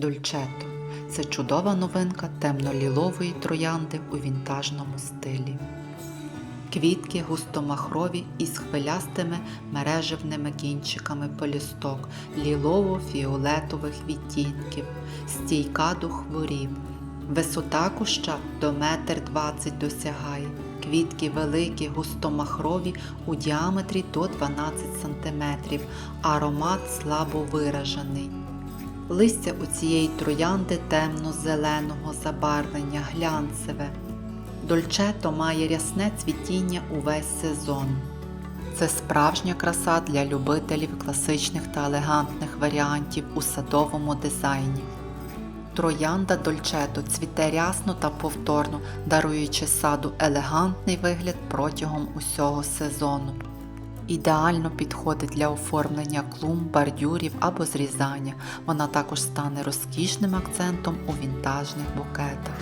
Дольчето це чудова новинка темно-лілової троянди у вінтажному стилі. Квітки густомахрові із хвилястими мережевними кінчиками полісток лілово-фіолетових відтінків, стійка до хворіб. Висота куща до метр двадцять досягає. Квітки великі, густомахрові у діаметрі до 12 см. Аромат слабо виражений. Листя у цієї троянди темно-зеленого забарвлення, глянцеве. Дольчето має рясне цвітіння увесь сезон. Це справжня краса для любителів класичних та елегантних варіантів у садовому дизайні. Троянда Дольчето цвіте рясно та повторно, даруючи саду елегантний вигляд протягом усього сезону. Ідеально підходить для оформлення клумб, бордюрів або зрізання. Вона також стане розкішним акцентом у вінтажних букетах.